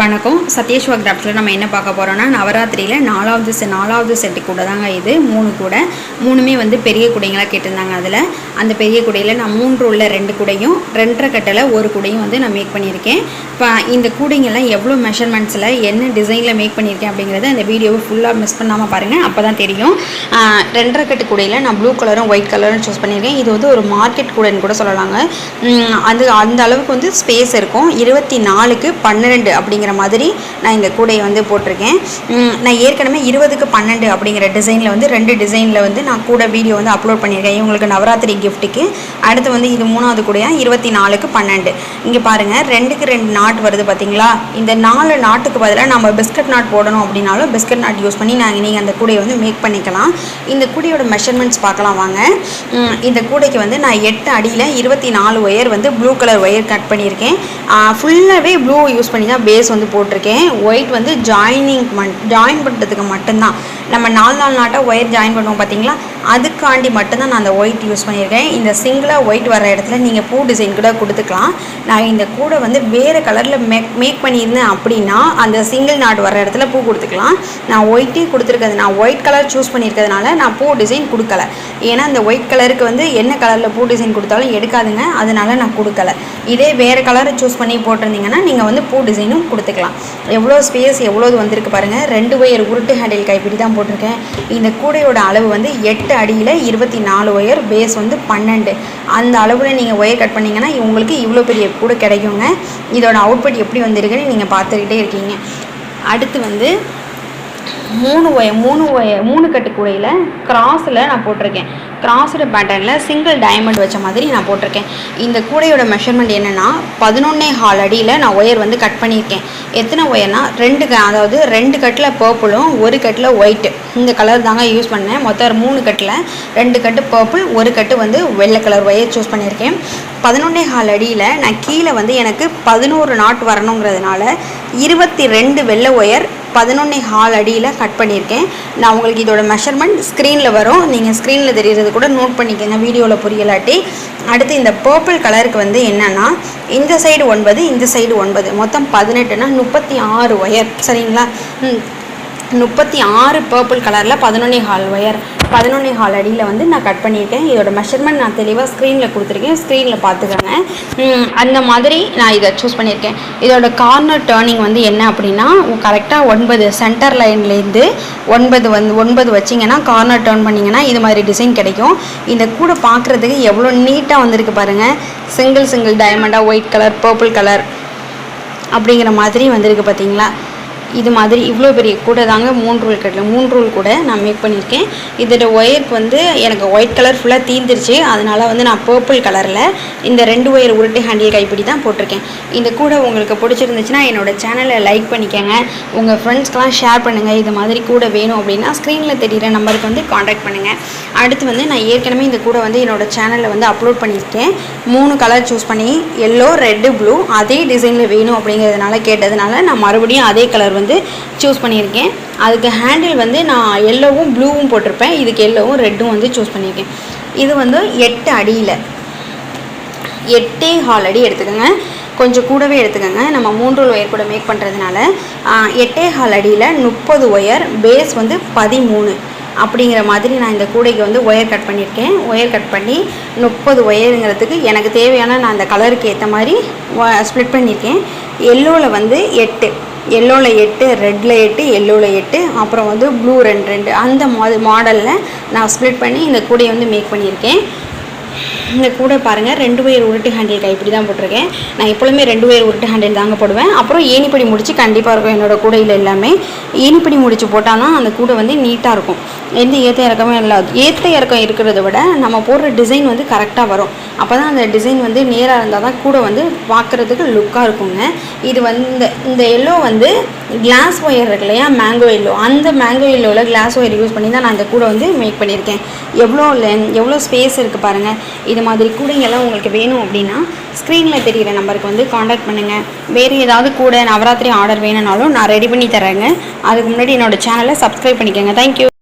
வணக்கம். சத்யேஷ்வா கிராஃப்டில் நம்ம என்ன பார்க்க போகிறோம்னா நவராத்திரியில் நாலாவது செ நாலாவது செட்டு கூட தாங்க இது மூணு கூடை. மூணுமே வந்து பெரிய குடைங்களாக கேட்டிருந்தாங்க அதில். அந்த பெரிய குடையில் நான் மூன்று உள்ள ரெண்டு கூடையும் ரெண்டரை கட்டில் ஒரு கூடையும் வந்து நான் மேக் பண்ணியிருக்கேன். இப்போ இந்த கூடைங்கெல்லாம் எவ்வளோ மெஷர்மெண்ட்ஸில் என்ன டிசைனில் மேக் பண்ணியிருக்கேன் அப்படிங்கிறத இந்த வீடியோவை ஃபுல்லாக மிஸ் பண்ணாமல் பாருங்கள் அப்போ தான் தெரியும். ரெண்டரை கட்டு கூடையில் நான் ப்ளூ கலரும் ஒயிட் கலரும் சூஸ் பண்ணியிருக்கேன். இது வந்து ஒரு மார்க்கெட் கூடைன்னு கூட சொல்லலாங்க. அது அந்த அளவுக்கு வந்து ஸ்பேஸ் இருக்கும். இருபத்தி நாலுக்கு பன்னிரெண்டு அப்படிங்கிற மாதிரி நான் இந்த கூடையை வந்து போட்டிருக்கேன். நான் ஏற்கனவே இருபதுக்கு பன்னெண்டு அப்படிங்கிற டிசைனில் வந்து ரெண்டு டிசைனில் வந்து நான் கூட வீடியோ வந்து அப்லோட் பண்ணியிருக்கேன். இவங்களுக்கு நவராத்திரி கிஃப்ட்டுக்கு அடுத்து வந்து இது மூணாவது கூடையாக இருபத்தி நாலுக்கு பன்னெண்டு. இங்கே பாருங்கள் ரெண்டுக்கு ரெண்டு நாட் வருது பார்த்தீங்களா இந்த நாலு நாட்டுக்கு பதிலாக நம்ம பிஸ்கட் நாட் போடணும் அப்படின்னாலும் பிஸ்கட் நாட் யூஸ் பண்ணி நாங்கள் நீங்கள் அந்த கூடையை வந்து மேக் பண்ணிக்கலாம். இந்த கூடையோட மெஷர்மெண்ட்ஸ் பார்க்கலாம் வாங்க. இந்த கூடைக்கு வந்து நான் எட்டு அடியில் இருபத்தி நாலு ஒயர் வந்து ப்ளூ கலர் ஒயர் கட் பண்ணியிருக்கேன். ஃபுல்லாகவே ப்ளூ யூஸ் பண்ணி தான் பேஸ் வந்து போட்டிருக்கேன். ஒயிட் வந்து ஜாயினிங் மண் ஜாயின் பண்ணுறதுக்கு மட்டும்தான். நம்ம நாலு நாலு நாட்டாக ஒயர் ஜாயின் பண்ணுவோம் பார்த்தீங்களா அதுக்காண்டி மட்டும்தான் நான் அந்த ஒயிட் யூஸ் பண்ணியிருக்கேன். இந்த சிங்கிளாக ஒயிட் வர இடத்துல நீங்கள் பூ டிசைன் கூட கொடுத்துக்கலாம். நான் இந்த கூடை வந்து வேறு கலரில் மேக் மேக் பண்ணியிருந்தேன் அப்படின்னா அந்த சிங்கிள் நாட் வர இடத்துல பூ கொடுத்துக்கலாம். நான் ஒயிட்டே கொடுத்துருக்கிறது நான் ஒயிட் கலர் சூஸ் பண்ணியிருக்கிறதுனால நான் பூ டிசைன் கொடுக்கல. ஏன்னா இந்த ஒயிட் கலருக்கு வந்து என்ன கலரில் பூ டிசைன் கொடுத்தாலும் எடுக்காதுங்க. அதனால் நான் கொடுக்கல. இதே வேறு கலரை சூஸ் பண்ணி போட்டிருந்தீங்கன்னா நீங்கள் வந்து பூ டிசைனும் கொடுத்துக்கலாம். எவ்வளோ ஸ்பேஸ் எவ்வளோது வந்திருக்கு பாருங்கள் ரெண்டு ஒயர் உருட்டு ஹேண்டில் கைப்பிடி தான் போட்டிருக்கேன். இந்த கூடையோட அளவு வந்து எட்டு அடியில் இருபத்தி நாலு ஒயர் பேஸ் வந்து பன்னெண்டு. அந்த அளவில் நீங்கள் ஒயர் கட் பண்ணிங்கன்னா உங்களுக்கு இவ்வளோ பெரிய கூடை கிடைக்குங்க. இதோட அவுட்புட் எப்படி வந்திருக்குன்னு நீங்கள் பார்த்துக்கிட்டே இருக்கீங்க. அடுத்து வந்து மூணு ஒய மூணு ஒய மூணு கட்டு கூடையில் கிராஸில் நான் போட்டிருக்கேன். கிராஸ்டு பேட்டர்னில் சிங்கிள் டைமண்ட் வச்ச மாதிரி நான் போட்டிருக்கேன். இந்த கூடையோட மெஷர்மெண்ட் என்னென்னா பதினொன்னே ஹால் அடியில் நான் ஒயர் வந்து கட் பண்ணியிருக்கேன். எத்தனை ஒயர்னால் ரெண்டு க- அதாவது ரெண்டு கட்டில் பர்பிளும் ஒரு கட்டில் ஒயிட்டு இந்த கலர் தாங்க யூஸ் பண்ணேன். மொத்தம் மூணு கட்டில் ரெண்டு கட்டு பர்பிள் ஒரு கட்டு வந்து வெள்ளை கலர் ஒயர் சூஸ் பண்ணியிருக்கேன். பதினொன்னே ஹால் அடியில் நான் கீழே வந்து எனக்கு பதினோரு நாட் வரணுங்கிறதுனால இருபத்தி ரெண்டு வெள்ளை ஒயர் பதினொன்னே ஹால் அடியில் கட் பண்ணியிருக்கேன். நான் உங்களுக்கு இதோட மெஷர்மெண்ட் ஸ்க்ரீனில் வரும். நீங்கள் ஸ்க்ரீனில் தெரிகிறது கூட நோட் பண்ணிக்கோங்க. வீடியோவில் புரியலாட்டி. அடுத்து இந்த பர்பிள் கலருக்கு வந்து என்னென்னா இந்த சைடு ஒன்பது இந்த சைடு ஒன்பது. மொத்தம் பதினெட்டுனா முப்பத்தி ஆறு ஒயர் சரிங்களா? ம், முப்பத்தி ஆறு பர்பிள் கலரில் பதினொன்னே ஹால் ஒயர் பதினொன்னே ஹால் அடியில் வந்து நான் கட் பண்ணியிருக்கேன். இதோட மெஷர்மெண்ட் நான் தெளிவாக ஸ்க்ரீனில் கொடுத்துருக்கேன். ஸ்க்ரீனில் பார்த்துக்கோங்க. அந்த மாதிரி நான் இதை சூஸ் பண்ணியிருக்கேன். இதோட கார்னர் டேர்னிங் வந்து என்ன அப்படின்னா கரெக்டாக ஒன்பது சென்டர் லைன்லேருந்து ஒன்பது வந்து ஒன்பது வச்சிங்கன்னா கார்னர் டேர்ன் பண்ணிங்கன்னா இது மாதிரி டிசைன் கிடைக்கும். இந்த கூடை பார்க்குறதுக்கு எவ்வளோ நீட்டாக வந்திருக்கு பாருங்கள் சிங்கிள் சிங்கிள் டைமண்டாக ஒயிட் கலர் பர்பிள் கலர் அப்படிங்கிற மாதிரி வந்திருக்கு பார்த்தீங்களா இது மாதிரி இவ்வளோ பெரிய கூட தாங்க மூணு ரூல் கட்டில். மூணு ரூல் கூட நான் மேக் பண்ணியிருக்கேன். இதோட ஒயருக்கு வந்து எனக்கு ஒயிட் கலர் ஃபுல்லாக தீர்ந்துருச்சு அதனால் வந்து நான் பர்பிள் கலரில் இந்த ரெண்டு ஒயர் உருட்டு ஹேண்டில் கைப்பிடி தான் போட்டிருக்கேன். இந்த கூட உங்களுக்கு பிடிச்சிருந்துச்சுன்னா என்னோட சேனலை லைக் பண்ணிக்கோங்க. உங்கள் ஃப்ரெண்ட்ஸ்க்கெலாம் ஷேர் பண்ணுங்கள் இது மாதிரி கூட வேணும் அப்படின்னா ஸ்க்ரீனில் தெரிகிற நம்பருக்கு வந்து காண்டாக்ட் பண்ணுங்கள் அடுத்து வந்து நான் ஏற்கனவே இந்த கூட வந்து என்னோடய சேனலில் வந்து அப்லோட் பண்ணியிருக்கேன். மூணு கலர் சூஸ் பண்ணி எல்லோ ரெட்டு ப்ளூ அதே டிசைனில் வேணும் அப்படிங்கிறதுனால கேட்டதுனால நான் மறுபடியும் அதே கலர் வந்து சூஸ் பண்ணியிருக்கேன். அதுக்கு ஹேண்டில் வந்து நான் எல்லோவும் ப்ளூவும் போட்டிருப்பேன். இதுக்கு எல்லோவும் ரெட்டும் வந்து சூஸ் பண்ணியிருக்கேன். இது வந்து எட்டு அடியில். எட்டே ஹால் அடி எடுத்துக்கோங்க. கொஞ்சம் கூடவே எடுத்துக்கோங்க. நம்ம மூன்று ஒயர் கூட மேக் பண்ணுறதுனால எட்டே ஹால் அடியில் முப்பது ஒயர் பேஸ் வந்து பதிமூணு. அப்படிங்கிற மாதிரி நான் இந்த கூடைக்கு வந்து ஒயர் கட் பண்ணியிருக்கேன். ஒயர் கட் பண்ணி முப்பது ஒயருங்கிறதுக்கு எனக்கு தேவையான நான் அந்த கலருக்கு ஏற்ற மாதிரி ஸ்ப்ளிட் பண்ணியிருக்கேன். எல்லோவில் வந்து எட்டு. எல்லோவில் எட்டு ரெட்டில் எட்டு எல்லோவில் எட்டு அப்புறம் வந்து ப்ளூ ரெண்டு ரெண்டு. அந்த மாடலில் நான் ஸ்ப்ளிட் பண்ணி இந்த கூடையை வந்து மேக் பண்ணியிருக்கேன். இந்த கூடை பாருங்கள் ரெண்டு ஒயர் உருட்டு ஹேண்டில் கைப்பிடி தான் போட்டிருக்கேன். நான் எப்பொழுதுமே ரெண்டு ஒயர் உருட்டு ஹேண்டில் தாங்க போடுவேன். அப்புறம் ஏணிப்படி முடிச்சு கண்டிப்பாக இருக்கும் என்னோடய கூடையில் எல்லாமே. ஏணிப்படி முடிச்சு போட்டால் தான் அந்த கூடை வந்து நீட்டாக இருக்கும். எந்த ஏற்ற இறக்கமும் இல்லை. ஏற்ற இறக்கம் இருக்கிறத விட நம்ம போடுற டிசைன் வந்து கரெக்டாக வரும். அப்போ தான் அந்த டிசைன் வந்து நேராக இருந்தால் தான் கூடை வந்து பார்க்குறதுக்கு லுக்காக இருக்குங்க. இது வந்து இந்த எல்லோ வந்து கிளாஸ் ஒயர் இருக்கு இல்லையா? மேங்கோ எல்லோ அந்த மேங்கோ எல்லோவில் கிளாஸ் ஒயர் யூஸ் பண்ணி தான் நான் இந்த கூடை வந்து மேக் பண்ணியிருக்கேன். எவ்வளோ லென் எவ்வளோ ஸ்பேஸ் இருக்குது பாருங்கள் இது மாதிரி கூடைங்கெல்லாம் உங்களுக்கு வேணும் அப்படின்னா ஸ்க்ரீனில் தெரிகிற நம்பருக்கு வந்து காண்டாக்ட் பண்ணுங்கள் வேறு ஏதாவது கூட நவராத்திரி ஆர்டர் வேணும்னாலும் நான் ரெடி பண்ணி தரேங்க. அதுக்கு முன்னாடி என்னோடய சேனலை சப்ஸ்கிரைப் பண்ணிக்கோங்க. தேங்க்யூ